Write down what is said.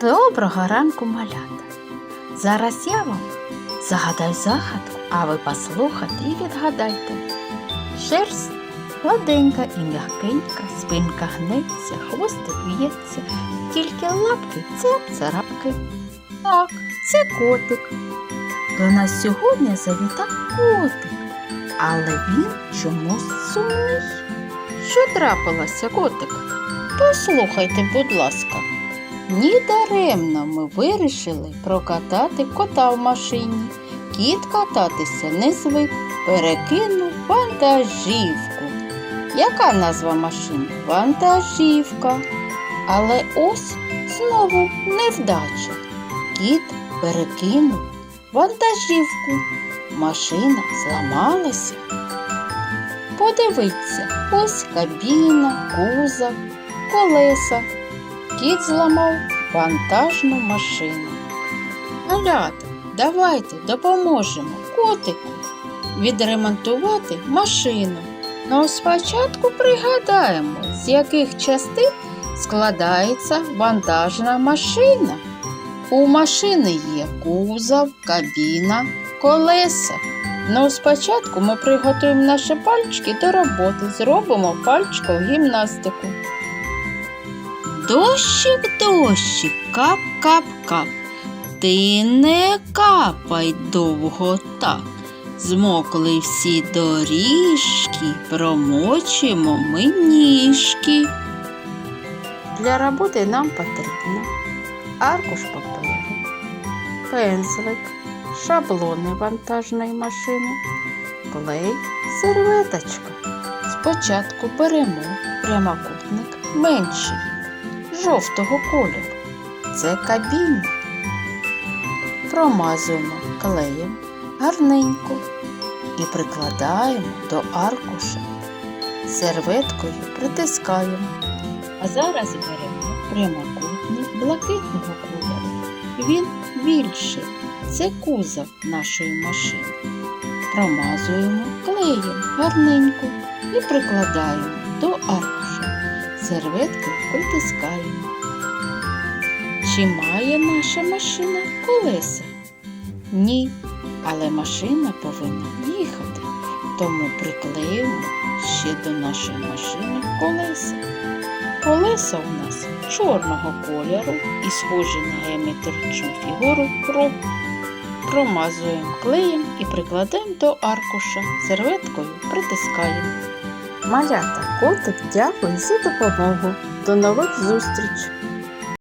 Доброго ранку, малята! Зараз я вам загадаю загадку, а ви послухайте і відгадайте. Шерсть гладенька і м'якенька, спинка гнеться, хвостик в'ється, тільки лапки це царапки. Так, це котик. До нас сьогодні завітав котик, але він чомусь сумний. Що трапилося, котик? Послухайте, будь ласка. Ні даремно ми вирішили прокатати кота в машині. Кіт кататися не звик, перекинув вантажівку. Яка назва машини? Вантажівка. Але ось знову невдача. Кіт перекинув вантажівку. Машина зламалася. Подивіться, ось кабіна, кузов, колеса. Кіт зламав вантажну машину. Малята, давайте допоможемо котику відремонтувати машину. Ну, спочатку пригадаємо, з яких частин складається вантажна машина. У машини є кузов, кабіна, колеса. Ну, спочатку ми приготуємо наші пальчики до роботи, зробимо пальчикову гімнастику. Дощик, дощик, кап-кап-кап. Ти не капай довго так. Змокли всі доріжки, промочимо ми ніжки. Для роботи нам потрібно аркуш паперу, пензлик, шаблони вантажної машини, клей, серветочка. Спочатку беремо прямокутник менший жовтого кольору. Це кабіна. Промазуємо клеєм гарненько і прикладаємо до аркуша. Серветкою притискаємо. А зараз беремо прямокутник блакитного кольору. Він більший. Це кузов нашої машини. Промазуємо клеєм гарненько і прикладаємо до аркуша. Серветкою притискаємо. Чи має наша машина колеса? Ні, але машина повинна їхати, тому приклеїмо ще до нашої машини колеса. Колеса у нас чорного кольору і схожі на геометричну фігуру круг. Промазуємо клеєм і прикладаємо до аркуша. Серветкою притискаємо. Малята, котик, дякую за допомогу. До нових зустріч!